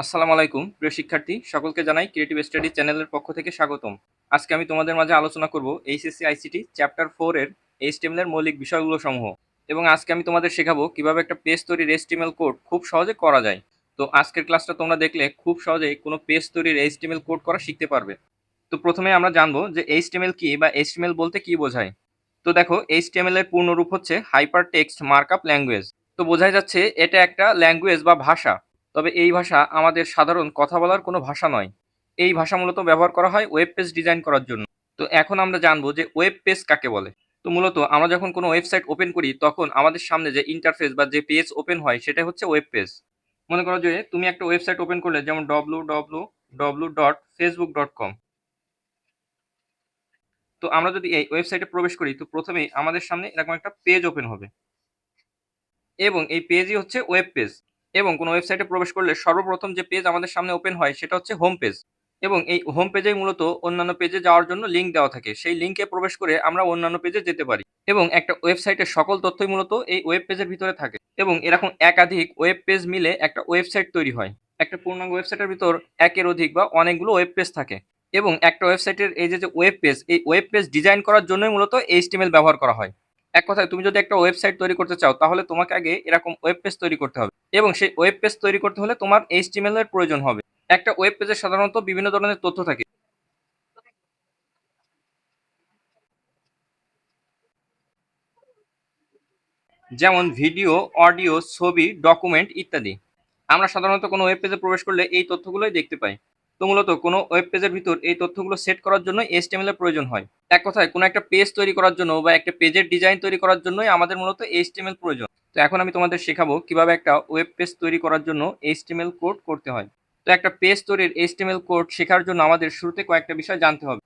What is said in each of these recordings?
আসসালামু আলাইকুম, প্রিয় শিক্ষার্থী, সকলকে জানাই ক্রিয়েটিভ স্টাডি চ্যানেলের পক্ষ থেকে স্বাগতম। আজকে আমি তোমাদের মাঝে আলোচনা করব এইচএসসি আইসিটি চ্যাপ্টার ফোর এর এইচটিএমএল এর মৌলিক বিষয়গুলো সমূহ। এবং আজকে আমি তোমাদের শেখাবো কীভাবে একটা পেজ তৈরির এইচটিএমএল কোড খুব সহজে করা যায়। তো আজকের ক্লাসটা তোমরা দেখলে খুব সহজেই কোনো পেজ তৈরির এইচটিএমএল কোড করা শিখতে পারবে। তো প্রথমে আমরা জানব যে এইচটিএমএল কি বা এইচটিএমএল বলতে কি বোঝায়। তো দেখো এইচটিএমএল এর পূর্ণ রূপ হচ্ছে হাইপার টেক্সট মার্কআপ ল্যাঙ্গুয়েজ তো বোঝাই যাচ্ছে এটা একটা ল্যাঙ্গুয়েজ বা ভাষা। তবে এই ভাষা আমাদের সাধারণ কথা বলার কোনো ভাষা নয়। এই ভাষা মূলত ব্যবহার করা হয় ওয়েব পেজ ডিজাইন করার জন্য। তো এখন আমরা জানব যে ওয়েব পেজ কাকে বলে। তো মূলত আমরা যখন কোনো ওয়েবসাইট ওপেন করি, তখন আমাদের সামনে যে ইন্টারফেস বা যে পেজ ওপেন হয় সেটা হচ্ছে ওয়েব পেজ মনে করো যে তুমি একটা ওয়েবসাইট ওপেন করলে, যেমন W W W dot Facebook dot com তো আমরা যদি এই ওয়েবসাইটে প্রবেশ করি, তো প্রথমেই আমাদের সামনে এরকম একটা পেজ ওপেন হবে। এবং এই পেজই হচ্ছে ওয়েব পেজ এবং কোনো ওয়েবসাইটে প্রবেশ করলে সর্বপ্রথম যে পেজ আমাদের সামনে ওপেন হয় সেটা হচ্ছে হোম পেজ এবং এই হোম পেজেই মূলত অন্যান্য পেজে যাওয়ার জন্য লিঙ্ক দেওয়া থাকে। সেই লিঙ্কে প্রবেশ করে আমরা অন্যান্য পেজে যেতে পারি। এবং একটা ওয়েবসাইটের সকল তথ্যই মূলত এই ওয়েব পেজের ভিতরে থাকে। এবং এরকম একাধিক ওয়েব পেজ মিলে একটা ওয়েবসাইট তৈরি হয়। একটা পূর্ণাঙ্গ ওয়েবসাইটের ভিতর একের অধিক বা অনেকগুলো ওয়েব পেজ থাকে। এবং একটা ওয়েবসাইটের এই যে ওয়েব পেজ এই ওয়েব পেজ ডিজাইন করার জন্যই মূলত এইচটিএমএল ব্যবহার করা হয়। এক কথায়, তুমি যদি একটা ওয়েবসাইট তৈরি করতে চাও, তাহলে তোমাকে আগে এরকম ওয়েব পেজ তৈরি করতে হবে। এবং সেই ওয়েব পেজ তৈরি করতে হলে তোমার এইচটিএমএল এর প্রয়োজন হবে। একটা ওয়েব পেজে সাধারণত বিভিন্ন ধরনের তথ্য থাকে। যেমন ভিডিও অডিও ছবি ডকুমেন্ট ইত্যাদি। আমরা সাধারণত কোনো ওয়েব পেজে প্রবেশ করলে এই তথ্যগুলোই দেখতে পাই। তো মূলত কোনো ওয়েব পেজের ভিতর এই তথ্যগুলো সেট করার জন্য এইচটিএমএল এর প্রয়োজন হয়। এক কথায়, কোনো একটা পেজ তৈরি করার জন্য বা একটা পেজের ডিজাইন তৈরি করার জন্যই আমাদের মূলত এইচটিএমএল প্রয়োজন। তো এখন আমি তোমাদের শেখাবো কীভাবে একটা ওয়েব পেজ তৈরি করার জন্য এইচটিএমএল কোড করতে হয়। তো একটা পেজ তৈরির এইচটিএমএল কোড শেখার জন্য আমাদের শুরুতে কয়েকটা বিষয় জানতে হবে।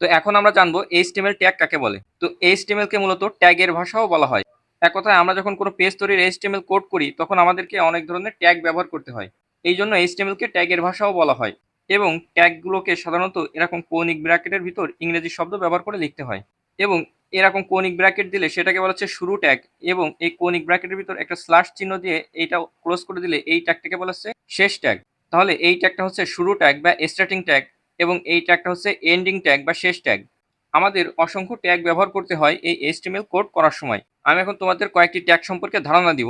তো এখন আমরা জানব এইচটিএমএল ট্যাগ কাকে বলে। তো এইচটিএমএল কে মূলত ট্যাগের ভাষাও বলা হয়। এক কথায়, আমরা যখন কোনো পেজ তৈরির এইচটিএমএল কোড করি, তখন আমাদেরকে অনেক ধরনের ট্যাগ ব্যবহার করতে হয়। এই জন্য এইচটিএমএল কে ট্যাগের ভাষাও বলা হয় এবং ট্যাগগুলোকে সাধারণত এরকম কৌণিক ব্র্যাকেটের ভিতর ইংরেজি শব্দ ব্যবহার করে লিখতে হয় এবং এরকম কৌণিক ব্র্যাকেট দিলে সেটাকে বলা হচ্ছে শুরু ট্যাগ এবং এই কৌণিক ব্র্যাকেটের ভিতর একটা স্ল্যাশ চিহ্ন দিয়ে এইটা ক্লোজ করে দিলে এই ট্যাগটাকে বলা হচ্ছে শেষ ট্যাগ। তাহলে এই ট্যাগটা হচ্ছে শুরু ট্যাগ বা স্টার্টিং ট্যাগ এবং এই ট্যাগটা হচ্ছে এন্ডিং ট্যাগ বা শেষ ট্যাগ আমাদের অসংখ্য ট্যাগ ব্যবহার করতে হয় এই এইচটিএমএল কোড করার সময়। আমি এখন তোমাদের কয়েকটি ট্যাগ সম্পর্কে ধারণা দিব।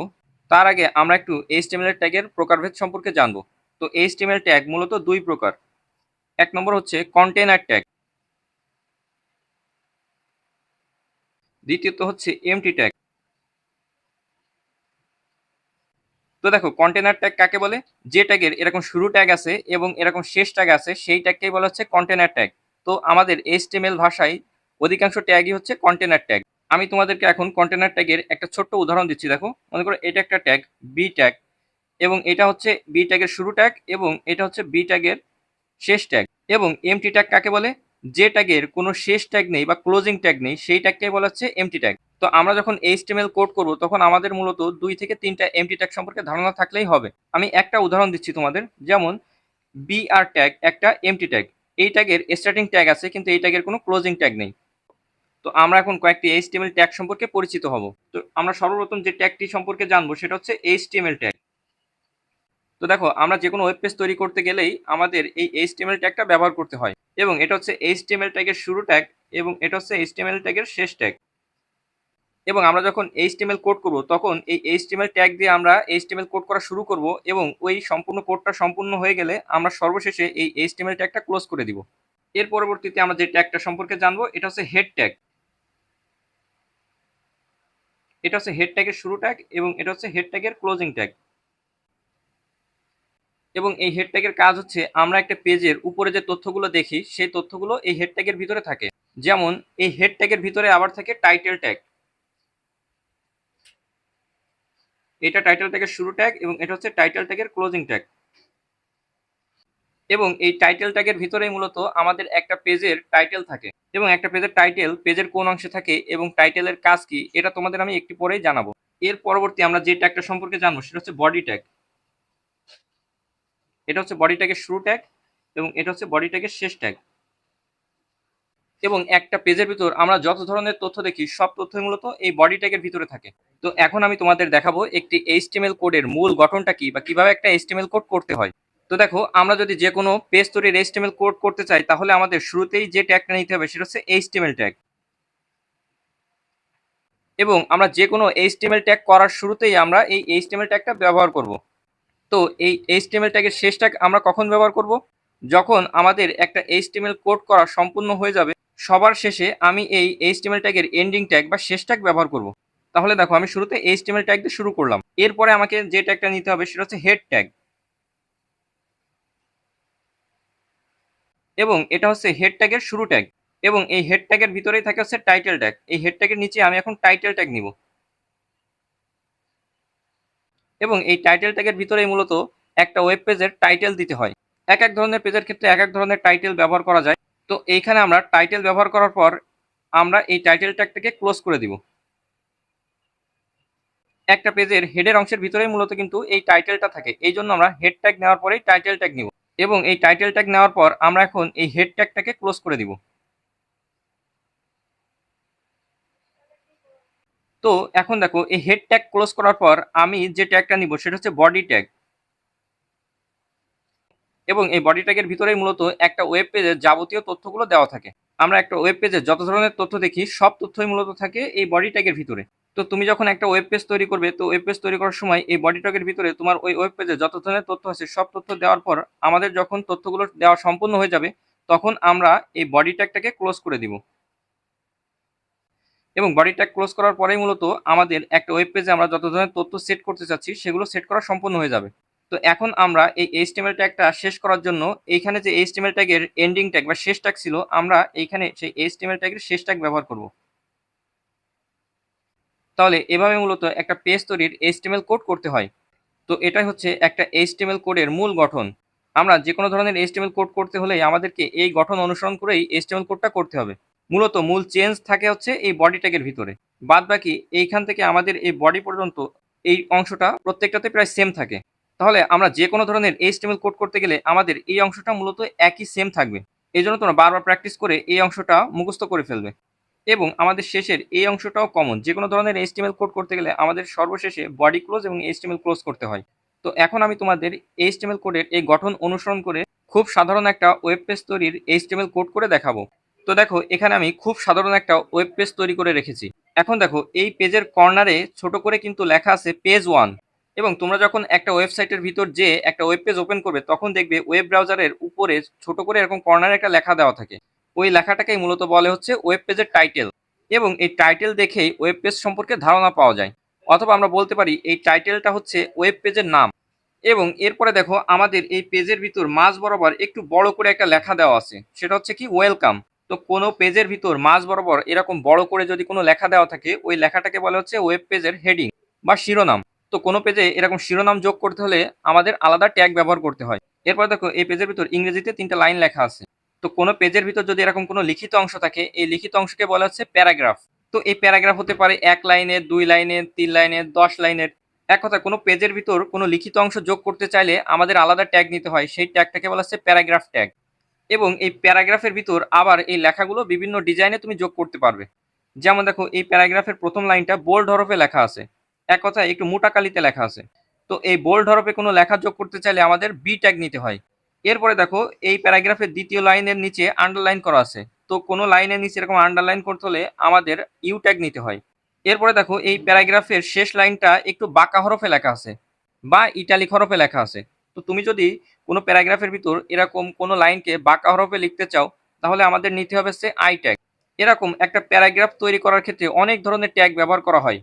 তার আগে আমরা একটু এইচটিএমএল ট্যাগের প্রকারভেদ সম্পর্কে জানব। তো এইচটিএমএল ট্যাগ মূলত দুই প্রকার। এক নম্বর হচ্ছে কন্টেনার ট্যাগ দ্বিতীয়ত হচ্ছে এমটি ট্যাগ তো দেখো কন্টেনার ট্যাগ কাকে বলে? যে ট্যাগের এরকম শুরু ট্যাগ আছে এবং এরকম শেষ ট্যাগ আছে, সেই ট্যাগকেই বলা হচ্ছে কন্টেনার ট্যাগ তো আমাদের এইচটিএমএল ভাষায় অধিকাংশ ট্যাগই হচ্ছে কন্টেনার ট্যাগ আমি তোমাদেরকে এখন কন্টেনার ট্যাগের একটা ছোট্ট উদাহরণ দিচ্ছি, দেখো। মনে করো এটা একটা ট্যাগ বি ট্যাগ এবং এটা হচ্ছে বি ট্যাগের শুরু ট্যাগ এবং এটা হচ্ছে বি ট্যাগের শেষ ট্যাগ এবং এমটি ট্যাগ কাকে বলে? যে ট্যাগের কোনো শেষ ট্যাগ নেই বা ক্লোজিং ট্যাগ নেই, সেই ট্যাগকে বলা হচ্ছে এমটি ট্যাগ তো আমরা যখন এইচটিএমএল কোড করব, তখন আমাদের মূলত দুই থেকে তিনটা এমটি ট্যাগ সম্পর্কে ধারণা থাকলেই হবে। আমি একটা উদাহরণ দিচ্ছি তোমাদের, যেমন বিআর ট্যাগ একটা এমটি ট্যাগ এই ট্যাগের স্টার্টিং ট্যাগ আছে, কিন্তু এই ট্যাগের কোনো ক্লোজিং ট্যাগ নেই। তো আমরা এখন কয়েকটি এইচটিএমএল ট্যাগ সম্পর্কে পরিচিত হব। তো আমরা সর্বপ্রথম যে ট্যাগটি সম্পর্কে জানব সেটা হচ্ছে এইচটিএমএল ট্যাগ তো দেখো, আমরা যে কোনো ওয়েব পেজ তৈরি করতে গেলেই আমাদের এই এইচটিএমএল ট্যাগটা ব্যবহার করতে হয়। এবং এটা হচ্ছে এইচটিএমএল ট্যাগের শুরু ট্যাগ এবং এটা হচ্ছে এইচটিএমএল ট্যাগের শেষ ট্যাগ এবং আমরা যখন এইচটিএমএল কোড করব, তখন এই এইচটিএমএল ট্যাগ দিয়ে আমরা এইচটিএমএল কোড করা শুরু করব এবং ওই সম্পূর্ণ কোডটা সম্পূর্ণ হয়ে গেলে আমরা সর্বশেষে এই এইচটিএমএল ট্যাগটা ক্লোজ করে দিব। এর পরবর্তীতে আমরা যে ট্যাগটা সম্পর্কে জানব, এটা হচ্ছে হেড ট্যাগ এটা হচ্ছে হেড ট্যাগের শুরু ট্যাগ এবং এটা হচ্ছে হেড ট্যাগের ক্লোজিং ট্যাগ এবং এই হেড ট্যাগের কাজ হচ্ছে আমরা একটা পেজের উপরে যে তথ্যগুলো দেখি, সেই তথ্যগুলো এই হেড ট্যাগের ভিতরে থাকে। যেমন এই হেড ট্যাগের ভিতরে আবার থাকে টাইটেল ট্যাগ এটা টাইটেল ট্যাগের শুরু ট্যাগ এবং এটা হচ্ছে টাইটেল ট্যাগের ক্লোজিং ট্যাগ এবং এই টাইটেল ট্যাগের ভিতরেই মূলত আমাদের একটা পেজের টাইটেল থাকে। এবং একটা পেজের টাইটেল পেজের কোন অংশে থাকে এবং টাইটেলের কাজ কি, এটা তোমাদের আমি একটু পরেই জানাব। এর পরবর্তী আমরা যে ট্যাগটা সম্পর্কে জানব, সেটা হচ্ছে বডি ট্যাগ এটা হচ্ছে বডি ট্যাগের শুরু ট্যাগ এবং এটা হচ্ছে বডি ট্যাগের শেষ ট্যাগ এবং একটা পেজের ভিতর আমরা যত ধরনের তথ্য দেখি, সব তথ্যই মূলত এই বডি ট্যাগের ভিতরে থাকে। তো এখন আমি তোমাদের দেখাবো একটি এইচটিএমএল কোডের মূল গঠনটা কি বা কীভাবে একটা এইচটিএমএল কোড করতে হয়। তো দেখো, আমরা যদি যে কোনো পেজ তৈরির এইচটিএমএল কোড করতে চাই, তাহলে আমাদের শুরুতেই যে ট্যাগটা নিতে হবে সেটা হচ্ছে এইচটিএমএল ট্যাগ এবং আমরা যে কোনো এইচটিএমএল ট্যাগ করার শুরুতেই আমরা এই এইচটিএমএল ট্যাগটা ব্যবহার করব। তো এই এইচটিএমএল ট্যাগের শেষ ট্যাগ আমরা কখন ব্যবহার করব? যখন আমাদের একটা এইচটিএমএল কোড করা সম্পূর্ণ হয়ে যাবে, সবার শেষে আমি এই এইচটিএমএল ট্যাগের এন্ডিং ট্যাগ বা শেষ ট্যাগ ব্যবহার করব। তাহলে দেখো, আমি শুরুতে এইচটিএমএল ট্যাগ দিয়ে শুরু করলাম। এরপরে আমাকে যে ট্যাগটা নিতে হবে সেটা হচ্ছে হেড ট্যাগ এবং এটা হচ্ছে হেড ট্যাগের শুরু ট্যাগ এবং এই হেড ট্যাগের ভিতরেই থাকে হচ্ছে টাইটেল ট্যাগ এই হেড ট্যাগের নিচে আমি এখন টাইটেল ট্যাগ নিব। এবং এই টাইটেল ট্যাগের ভিতরেই মূলত একটা ওয়েব পেজের টাইটেল দিতে হয়। এক এক ধরনের পেজের ক্ষেত্রে এক এক ধরনের টাইটেল ব্যবহার করা যায়। তো এইখানে আমরা টাইটেল ব্যবহার করার পর আমরা এই টাইটেল ট্যাগটাকে ক্লোজ করে দিব। একটা পেজের হেডের অংশের ভিতরেই মূলত কিন্তু এই টাইটেলটা থাকে। এই জন্য আমরা হেড ট্যাগ নেওয়ার পরেই টাইটেল ট্যাগ নিব। এবং এই টাইটেল ট্যাগ নেওয়ার পর আমরা এখন এই হেড ট্যাগটাকে ক্লোজ করে দিব। তো এখন দেখো, এই হেড ট্যাগ ক্লোজ করার পর আমি যে ট্যাগটা নিব সেটা হচ্ছে বডি ট্যাগ এবং এই বডি ট্যাগের ভিতরেই মূলত একটা ওয়েব পেজের যাবতীয় তথ্যগুলো দেওয়া থাকে। আমরা একটা ওয়েব পেজে যত ধরনের তথ্য দেখি, সব তথ্যই মূলত থাকে এই বডি ট্যাগের ভিতরে। তো তুমি যখন একটা ওয়েব পেজ তৈরি করবে, তো ওয়েব পেজ তৈরি করার সময় এই বডি ট্যাগের ভিতরে তোমার ওই ওয়েব পেজে যত ধরনের তথ্য আছে, সব তথ্য দেওয়ার পর আমাদের যখন তথ্যগুলো দেওয়া সম্পূর্ণ হয়ে যাবে, তখন আমরা এই বডি ট্যাগটাকে ক্লোজ করে দিব। এবং বডি ট্যাগ ক্লোজ করার পরেই মূলত আমাদের একটা ওয়েব পেজে আমরা যত ধরনের তথ্য সেট করতে চাচ্ছি, সেগুলো সেট করা সম্পূর্ণ হয়ে যাবে। তো এখন আমরা এই এইচটিএমএল ট্যাগটা শেষ করার জন্য এইখানে যে এইচটিএমএল ট্যাগের এন্ডিং ট্যাগ বা শেষ ট্যাগ ছিল, আমরা এইখানে সেই এইচটিএমএল ট্যাগের শেষ ট্যাগ ব্যবহার করব। তাহলে এভাবে মূলত একটা পেজ তৈরির এইচটিএমএল কোড করতে হয়। তো এটাই হচ্ছে একটা এইচটিএমএল কোডের মূল গঠন। আমরা যে কোনো ধরনের এইচটিএমএল কোড করতে হলে আমাদেরকে এই গঠন অনুসরণ করেই এইচটিএমএল কোডটা করতে হবে। মূলত মূল চেঞ্জ থাকে হচ্ছে এই বডি ট্যাগের ভিতরে। বাদ বাকি এইখান থেকে আমাদের এই বডি পর্যন্ত এই অংশটা প্রত্যেকটাতে প্রায় সেম থাকে। তাহলে আমরা যে কোনো ধরনের এইচটিএমএল কোড করতে গেলে আমাদের এই অংশটা মূলত একই সেম থাকবে। এই জন্য তোমরা বারবার প্র্যাকটিস করে এই অংশটা মুখস্থ করে ফেলবে। এবং আমাদের শেষের এই অংশটাও কমন যে কোনো ধরনের এইচটিএমএল কোড করতে গেলে আমাদের সর্বশেষে বডি ক্লোজ এবং এইচটিএমএল ক্লোজ করতে হয়। তো এখন আমি তোমাদের এইচটিএমএল কোডের এই গঠন অনুসরণ করে খুব সাধারণ একটা ওয়েব পেজ তৈরির এইচটিএমএল কোড করে দেখাবো। তো দেখো, এখানে আমি খুব সাধারণ একটা ওয়েব পেজ তৈরি করে রেখেছি। এখন দেখো, এই পেজের কর্নারে ছোট করে কিন্তু লেখা আছে পেজ ওয়ান এবং তোমরা যখন একটা ওয়েবসাইটের ভিতর যে একটা ওয়েব পেজ ওপেন করবে, তখন দেখবে ওয়েব ব্রাউজারের উপরে ছোট করে এরকম কর্নারে একটা লেখা দেওয়া থাকে। ওই লেখাটাকেই মূলত বলে হচ্ছে ওয়েব পেজের টাইটেল এবং এই টাইটেল দেখেই ওয়েব পেজ সম্পর্কে ধারণা পাওয়া যায়। অথবা আমরা বলতে পারি এই টাইটেলটা হচ্ছে ওয়েব পেজের নাম। এবং এরপরে দেখো আমাদের এই পেজের ভিতর মাঝ বরাবর একটু বড় করে একটা লেখা দেওয়া আছে। সেটা হচ্ছে কি ওয়েলকাম তো কোনো পেজের ভিতর মাঝ বরাবর এরকম বড় করে যদি কোনো লেখা দেওয়া থাকে, ওই লেখাটাকে বলা হচ্ছে ওয়েব পেজের হেডিং বা শিরোনাম। তো কোনো পেজে এরকম শিরোনাম যোগ করতে হলে আমাদের আলাদা ট্যাগ ব্যবহার করতে হয়। এরপর দেখো এই পেজের ভিতর ইংরেজিতে তিনটা লাইন লেখা আছে। তো কোনো পেজের ভিতর যদি এরকম কোনো লিখিত অংশ থাকে, এই লিখিত অংশকে বলা হচ্ছে প্যারাগ্রাফ। তো এই প্যারাগ্রাফ হতে পারে এক লাইনের দুই লাইনের তিন লাইনের দশ লাইনের। এক কথা কোনো পেজের ভিতর কোনো লিখিত অংশ যোগ করতে চাইলে আমাদের আলাদা ট্যাগ নিতে হয়, সেই ট্যাগটাকে বলা হচ্ছে প্যারাগ্রাফ ট্যাগ। এবং এই প্যারাগ্রাফের ভিতর আবার এই লেখাগুলো বিভিন্ন ডিজাইনে তুমি যোগ করতে পারবে। যেমন দেখো, এই প্যারাগ্রাফের প্রথম লাইনটা বোল্ড হরফে লেখা আছে। এক কথায়, একটু মোটা কালিতে লেখা আছে। তো এই বোল্ড হরফে কোনো লেখা যোগ করতে চাইলে আমাদের বি ট্যাগ নিতে হয়। এরপরে দেখো, এই প্যারাগ্রাফের দ্বিতীয় লাইনের নিচে আন্ডারলাইন করা আছে। তো কোনো লাইনের নিচে এরকম আন্ডারলাইন করতে হলে আমাদের ইউ ট্যাগ নিতে হয়। এরপরে দেখো, এই প্যারাগ্রাফের শেষ লাইনটা একটু বাঁকা হরফে লেখা আছে বা ইটালিক হরফে লেখা আছে। তো তুমি যদি কোনো প্যারাগ্রাফের ভিতর এরকম কোনো লাইনকে বাঁকা হরফে লিখতে চাও, তাহলে আমাদের নিতে হবে সে আই ট্যাগ এরকম একটা প্যারাগ্রাফ তৈরি করার ক্ষেত্রে অনেক ধরনের ট্যাগ ব্যবহার করা হয়।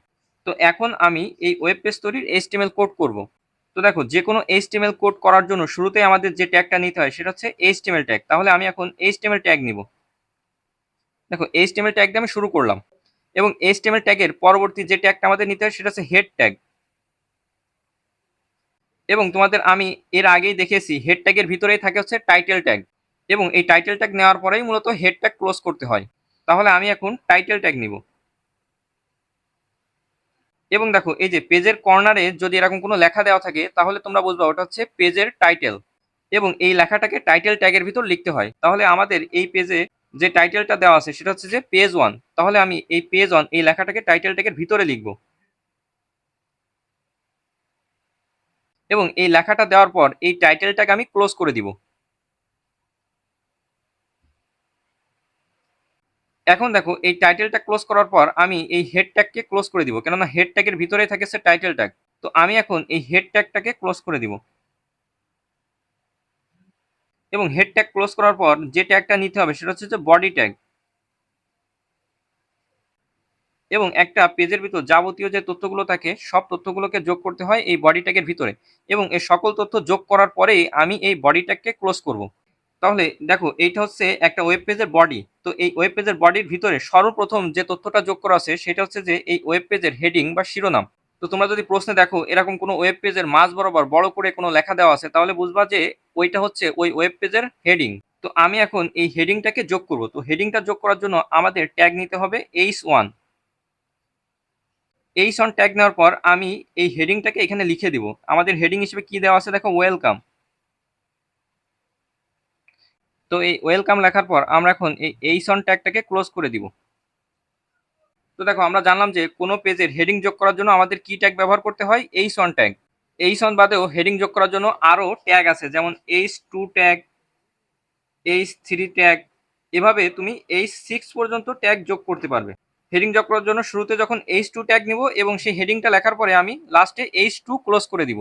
তো এখন আমি এই ওয়েব পেজ তৈরির এইচটিএমএল কোড করব। তো দেখো যে কোনো এইচটিএমএল কোড করার জন্য শুরুতে আমাদের যে ট্যাগটা নিতে হয় সেটা হচ্ছে এইচটিএমএল ট্যাগ তাহলে আমি এখন এইচটিএমএল ট্যাগ নিব। দেখো এইচটিএমএল ট্যাগ দিয়ে আমি শুরু করলাম। এবং এইচটিএমএল ট্যাগের পরবর্তী যে ট্যাগটা আমাদের নিতে হয় সেটা হচ্ছে হেড ট্যাগ এবং তোমাদের আমি এর আগেই দেখেছি হেড ট্যাগের ভিতরেই থাকে হচ্ছে টাইটেল ট্যাগ এবং এই টাইটেল ট্যাগ নেওয়ার পরেই মূলত হেড ট্যাগ ক্লোজ করতে হয়। তাহলে আমি এখন টাইটেল ট্যাগ নিব। এবং দেখো, এই যে পেজের কর্নারে যদি এরকম কোনো লেখা দেওয়া থাকে, তাহলে তোমরা বুঝবা ওটা হচ্ছে পেজের টাইটেল এবং এই লেখাটাকে টাইটেল ট্যাগের ভিতর লিখতে হয়। তাহলে আমাদের এই পেজে যে টাইটেলটা দেওয়া আছে, সেটা হচ্ছে যে পেজ ওয়ান তাহলে আমি এই পেজ ওয়ান এই লেখাটাকে টাইটেল ট্যাগের ভিতরে লিখব। এবং এই লেখাটা দেওয়ার পর এই টাইটেলটাকে আমি ক্লোজ করে দিব। এখন দেখো, এই টাইটেলটা ক্লোজ করার পর আমি এই হেড ট্যাগকে ক্লোজ করে দিব। কেননা হেড ট্যাগের ভিতরে থাকে সে টাইটেল ট্যাগ তো আমি এখন এই হেড ট্যাগটাকে ক্লোজ করে দিব। এবং হেড ট্যাগ ক্লোজ করার পর যে ট্যাগটা নিতে হবে, সেটা হচ্ছে বডি ট্যাগ এবং একটা পেজের ভিতর যাবতীয় যে তথ্যগুলো থাকে, সব তথ্যগুলোকে যোগ করতে হয় এই বডি ট্যাগের ভিতরে। এবং এই সকল তথ্য যোগ করার পরেই আমি এই বডি ট্যাগকে ক্লোজ করব। তাহলে দেখো এইটা হচ্ছে একটা ওয়েব পেজের বডি তো এই ওয়েব পেজের বডির ভিতরে সর্বপ্রথম যে তথ্যটা যোগ করা আছে সেটা হচ্ছে যে এই ওয়েব পেজের হেডিং বা শিরোনাম। তো তোমরা যদি প্রশ্নে দেখো এরকম কোনো ওয়েব পেজের মাঝ বরাবর বড় করে কোনো লেখা দেওয়া আছে, তাহলে বুঝবা যে ওইটা হচ্ছে ওই ওয়েব পেজের হেডিং তো আমি এখন এই হেডিংটাকে যোগ করব। তো হেডিংটা যোগ করার জন্য আমাদের ট্যাগ নিতে হবে H one H one tag নেওয়ার পর আমি এই হেডিংটাকে এখানে লিখে দিব। আমাদের হেডিং হিসেবে কি দেওয়া আছে দেখো ওয়েলকাম তো এই ওয়েলকাম লেখার পর আমরা এখন এই এইচ অন ট্যাগটাকে ক্লোজ করে দিব। তো দেখো, আমরা জানলাম যে কোনো পেজের হেডিং যোগ করার জন্য আমাদের কি ট্যাগ ব্যবহার করতে হয়? H one tag H one বাদেও হেডিং যোগ করার জন্য আরও ট্যাগ আছে, যেমন H two tag H three tag এভাবে তুমি এইচ সিক্স পর্যন্ত ট্যাগ যোগ করতে পারবে। হেডিং যোগ করার জন্য শুরুতে যখন এইচ টু ট্যাগ নিব এবং সেই হেডিংটা লেখার পরে আমি লাস্টে এইচ টু ক্লোজ করে দিব।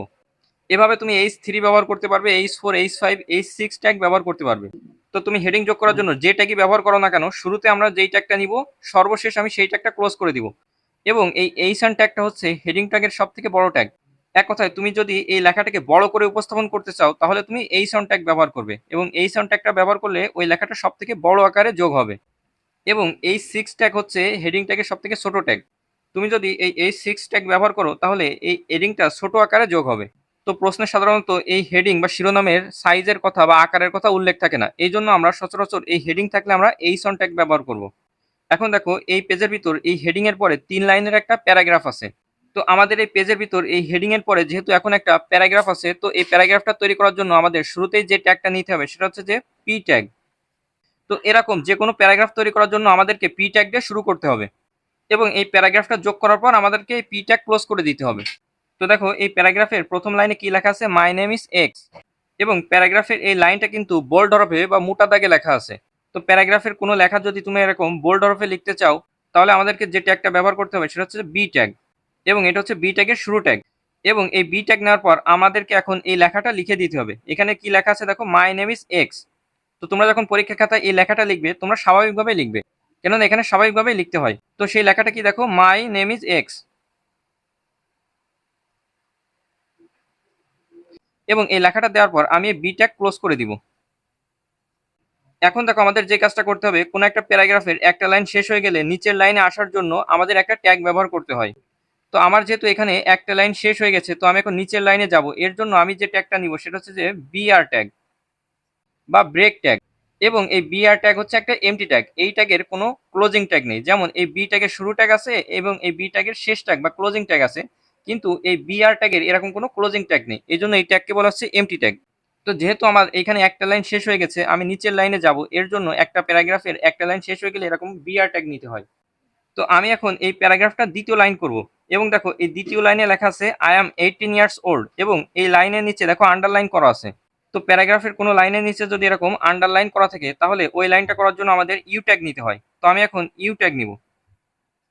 এভাবে তুমি এইচ থ্রি ব্যবহার করতে পারবে H four H five H six tag ব্যবহার করতে পারবে। তো তুমি হেডিং যোগ করার জন্য যে ট্যাগই ব্যবহার করো না কেন, শুরুতে আমরা যেই ট্যাগটা নিব, সর্বশেষ আমি সেই ট্যাগটা ক্লোজ করে দিব। এবং এই এইসান ট্যাগটা হচ্ছে হেডিং ট্যাগের সব থেকে বড় ট্যাগ এক কথায় তুমি যদি এই লেখাটাকে বড় করে উপস্থাপন করতে চাও, তাহলে তুমি এই সাউন্ড ট্যাগ ব্যবহার করবে। এবং এই সাউন্ড ট্যাগটা ব্যবহার করলে ওই লেখাটা সব থেকে বড় আকারে যোগ হবে। এবং এই সিক্স ট্যাগ হচ্ছে হেডিং ট্যাগের সব থেকে ছোট ট্যাগ তুমি যদি এই এই সিক্স ট্যাগ ব্যবহার করো, তাহলে এই হেডিংটা ছোট আকারে যোগ হবে। তো প্রশ্নে সাধারণত এই হেডিং বা শিরোনামের সাইজের কথা বা আকারের কথা উল্লেখ থাকে না। এই জন্য আমরা সচরাচর এই হেডিং থাকলে আমরা এই সন ট্যাগ ব্যবহার করব। এখন দেখো, এই পেজের ভিতর এই হেডিং এর পরে তিন লাইনের একটা প্যারাগ্রাফ আছে। তো আমাদের এই পেজের ভিতর এই হেডিং এর পরে যেহেতু এখন একটা প্যারাগ্রাফ আছে, তো এই প্যারাগ্রাফটা তৈরি করার জন্য আমাদের শুরুতেই যে ট্যাগটা নিতে হবে, সেটা হচ্ছে যে পি ট্যাগ তো এরকম যে কোনো প্যারাগ্রাফ তৈরি করার জন্য আমাদেরকে পি ট্যাগ দিয়ে শুরু করতে হবে। এবং এই প্যারাগ্রাফটা যোগ করার পর আমাদেরকে এই পি ট্যাগ ক্লোজ করে দিতে হবে। তো দেখো, এই প্যারাগ্রাফের প্রথম লাইনে কি লেখা আছে? মাই নেম ইজ এক্স এবং প্যারাগ্রাফের এই লাইনটা কিন্তু বোল্ড হরফে বা মোটা দাগে লেখা আছে। তো প্যারাগ্রাফের কোনো লেখা যদি তুমি এরকম বোল্ড হরফে লিখতে চাও, তাহলে আমাদেরকে যে ট্যাগটা ব্যবহার করতে হবে, সেটা হচ্ছে বি ট্যাগ এবং এটা হচ্ছে বি ট্যাগের শুরু ট্যাগ এবং এই বি ট্যাগ নেওয়ার পর আমাদেরকে এখন এই লেখাটা লিখে দিতে হবে। এখানে কি লেখা আছে দেখো? মাই নেম ইজ এক্স তো তোমরা যখন পরীক্ষা খাতায় এই লেখাটা লিখবে, তোমরা স্বাভাবিকভাবে লিখবে। কেননা এখানে স্বাভাবিকভাবেই লিখতে হয়। তো সেই লেখাটা কি দেখো? মাই নেম ইজ এক্স এবং এই লেখাটা দেওয়ার পর আমি বি ট্যাগ ক্লোজ করে দিব। এখন দেখো আমাদের যে কাজটা করতে হবে, কোনো একটা প্যারাগ্রাফের একটা লাইন শেষ হয়ে গেলে নিচের লাইনে আসার জন্য আমাদের একটা ট্যাগ ব্যবহার করতে হয়। তো আমার যেহেতু এখানে একটা লাইন শেষ হয়ে গেছে, তো আমি এখন নিচের লাইনে যাব। এর জন্য আমি যে ট্যাগটা নিব, সেটা হচ্ছে যে বিআর ট্যাগ বা ব্রেক ট্যাগ এবং এই বিআর ট্যাগ হচ্ছে একটা এমটি ট্যাগ এই ট্যাগের কোনো ক্লোজিং ট্যাগ নেই। যেমন এই বি ট্যাগের শুরু ট্যাগ আছে এবং এই বি ট্যাগের শেষ ট্যাগ বা ক্লোজিং ট্যাগ আছে। কিন্তু এই বিআর ট্যাগের এরকম কোনো ক্লোজিং ট্যাগ নেই। এই জন্য এই ট্যাগকে বলা হচ্ছে এমটি ট্যাগ তো যেহেতু আমার এখানে একটা লাইন শেষ হয়ে গেছে, আমি নিচের লাইনে যাব। এর জন্য একটা প্যারাগ্রাফের একটা লাইন শেষ হয়ে গেলে এরকম বিআর ট্যাগ নিতে হয়। তো আমি এখন এই প্যারাগ্রাফটা দ্বিতীয় লাইন করব। এবং দেখো, এই দ্বিতীয় লাইনে লেখা আছে I am eighteen years old এবং এই লাইনের নিচে দেখো আন্ডারলাইন করা আছে। তো প্যারাগ্রাফের কোনো লাইনের নিচে যদি এরকম আন্ডারলাইন করা থাকে, তাহলে ওই লাইনটা করার জন্য আমাদের ইউ ট্যাগ নিতে হয়। তো আমি এখন ইউ ট্যাগ নিব।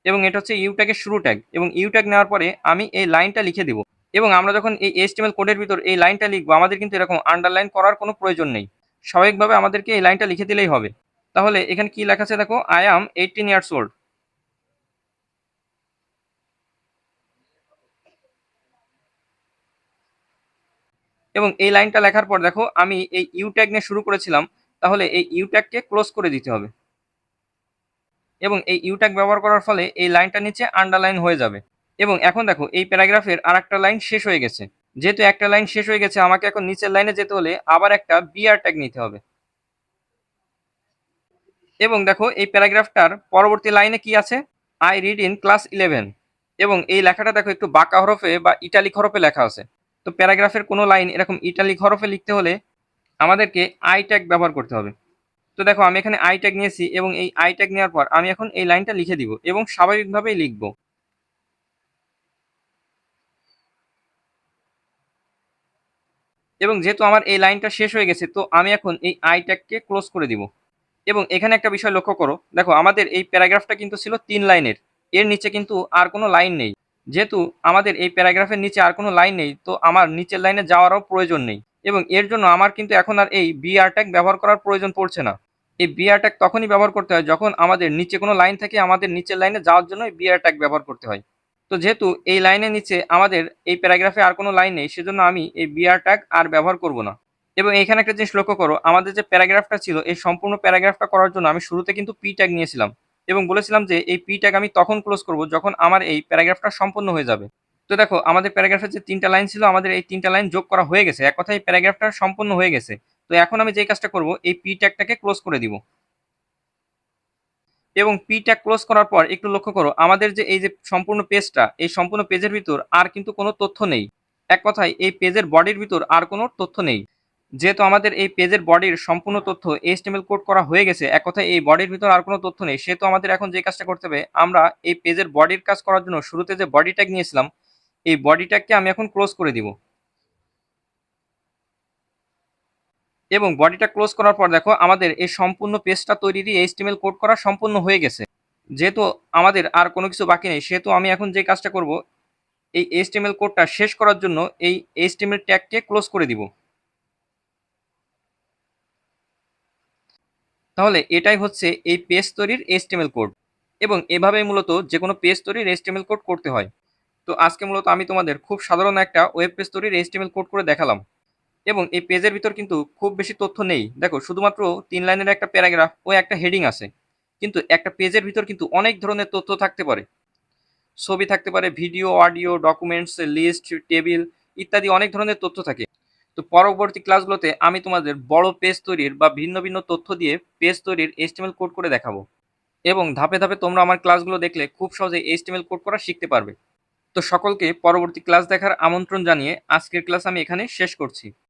এবং এটা হচ্ছে ইউ ট্যাগের শুরু ট্যাগ এবং ইউ ট্যাগ নেওয়ার পরে আমি এই লাইনটা লিখে দিব। এবং আমরা যখন এই এসটিএমএল কোডের ভিতর এই লাইনটা লিখব, আমাদের কিন্তু এরকম আন্ডারলাইন করার কোনো প্রয়োজন নেই। স্বাভাবিকভাবে আমাদেরকে এই লাইনটা লিখে দিলেই হবে। তাহলে এখানে কি লেখা আছে দেখো? I am eighteen years old এবং এই লাইনটা লেখার পর দেখো, আমি এই ইউ ট্যাগ নিয়ে শুরু করেছিলাম। তাহলে এই ইউ ট্যাগকে ক্লোজ করে দিতে হবে। এবং এই ইউ ট্যাগ ব্যবহার করার ফলে এই লাইনটা নিচে আন্ডারলাইন হয়ে যাবে। এবং এখন দেখো, এই প্যারাগ্রাফের আর একটা লাইন শেষ হয়ে গেছে। যেহেতু একটা লাইন শেষ হয়ে গেছে, আমাকে এখন নিচের লাইনে যেতে হলে আবার একটা বিআর ট্যাগ নিতে হবে। এবং দেখো, এই প্যারাগ্রাফটার পরবর্তী লাইনে কি আছে? I read in class eleven এবং এই লেখাটা দেখো, একটু বাঁকা হরফে বা ইটালিক হরফে লেখা আছে। তো প্যারাগ্রাফের কোনো লাইন এরকম ইটালিক হরফে লিখতে হলে আমাদেরকে আই ট্যাগ ব্যবহার করতে হবে। তো দেখো, আমি এখানে আই ট্যাগ নিয়েছি এবং এই আই ট্যাগ নেওয়ার পর আমি এখন এই লাইনটা লিখে দিব এবং স্বাভাবিকভাবেই লিখব। এবং যেহেতু আমার এই লাইনটা শেষ হয়ে গেছে, তো আমি এখন এই আই ট্যাগকে ক্লোজ করে দিব। এবং এখানে একটা বিষয় লক্ষ্য করো, দেখো, আমাদের এই প্যারাগ্রাফটা কিন্তু ছিল তিন লাইনের। এর নিচে কিন্তু আর কোনো লাইন নেই। যেহেতু আমাদের এই প্যারাগ্রাফের নিচে আর কোনো লাইন নেই, তো আমার নিচের লাইনে যাওয়ারও প্রয়োজন নেই। এবং এর জন্য আমার কিন্তু এখন আর এই বিআর ট্যাগ ব্যবহার করার প্রয়োজন পড়ছে না। এই বিআর ট্যাগ তখনই ব্যবহার করতে হয় যখন আমাদের নিচে কোনো লাইন থাকে, আমাদের নিচের লাইনে যাওয়ার জন্য বিআর ট্যাগ ব্যবহার করতে হয়। তো যেহেতু এই লাইনের নিচে আমাদের এই প্যারাগ্রাফে আর কোনো লাইন নেই, সেজন্য আমি এই বিআর ট্যাগ আর ব্যবহার করব না। এবং এখানে একটা জিনিস লক্ষ্য করো, আমাদের যে প্যারাগ্রাফটা ছিল, এই সম্পূর্ণ প্যারাগ্রাফটা করার জন্য আমি শুরুতে কিন্তু পি ট্যাগ নিয়েছিলাম। এবং বলেছিলাম যে এই পি ট্যাগ আমি তখন ক্লোজ করব যখন আমার এই প্যারাগ্রাফটা সম্পূর্ণ হয়ে যাবে। তো দেখো, আমাদের প্যারাগ্রাফের যে তিনটা লাইন ছিল, আমাদের এই তিনটা লাইন যোগ করা হয়ে গেছে। এক কথায় এই প্যারাগ্রাফটা সম্পূর্ণ হয়ে গেছে। তো এখন আমি যে কাজটা করব, এই পি ট্যাগটাকে ক্লোজ করে দিব। এবং পি ট্যাগ ক্লোজ করার পর একটু লক্ষ্য করো, আমাদের যে এই যে সম্পূর্ণ পেজটা, এই সম্পূর্ণ পেজের ভিতর আর কিন্তু কোনো তথ্য নেই। এক কথায় এই পেজের বডির ভিতর আর কোনো তথ্য নেই। যেহেতু আমাদের এই পেজের বডির সম্পূর্ণ তথ্য এইচটিএমএল কোড করা হয়ে গেছে, এক কথায় এই বডির ভিতর আর কোনো তথ্য নেই। সেহেতু আমাদের এখন যে কাজটা করতে হবে, আমরা এই পেজের বডির কাজ করার জন্য শুরুতে যে বডি ট্যাগ নিয়েছিলাম এই বডি ট্যাগকে আমি এখন ক্লোজ করে দিব। এবং বডিটা ক্লোজ করার পর দেখো, আমাদের এই সম্পূর্ণ পেজটা তৈরিরই এইচটিএমএল কোড করা সম্পূর্ণ হয়ে গেছে। যেহেতু আমাদের আর কোনো কিছু বাকি নেই, সেহেতু আমি এখন যে কাজটা করব, এই এইচটিএমএল কোডটা শেষ করার জন্য এই এইচটিএমএল ট্যাগকে ক্লোজ করে দিব। তাহলে এটাই হচ্ছে এই পেজ তৈরির এইচটিএমএল কোড এবং এভাবেই মূলত যে কোনো পেজ তৈরির এইচটিএমএল কোড করতে হয়। তো আজকে মূলত আমি তোমাদের খুব সাধারণ একটা ওয়েব পেজ তৈরির এইচটিএমএল কোড করে দেখালাম। এবং এই পেজের ভিতর কিন্তু খুব বেশি তথ্য নেই। দেখো, শুধুমাত্র তিন লাইনের একটা প্যারাগ্রাফ ও একটা হেডিং আছে। কিন্তু একটা পেজের ভিতর কিন্তু অনেক ধরনের তথ্য থাকতে পারে। ছবি থাকতে পারে video audio documents list table ইত্যাদি অনেক ধরনের তথ্য থাকে। তো পরবর্তী ক্লাসগুলোতে আমি তোমাদের বড় পেজ তৈরির বা ভিন্ন ভিন্ন তথ্য দিয়ে পেজ তৈরির এস্টিমেল কোড করে দেখাবো। এবং ধাপে ধাপে তোমরা আমার ক্লাসগুলো দেখলে খুব সহজে এস্টিমেল কোড করা শিখতে পারবে। তো সকলকে পরবর্তী ক্লাস দেখার আমন্ত্রণ জানিয়ে আজকের ক্লাস আমি এখানে শেষ করছি।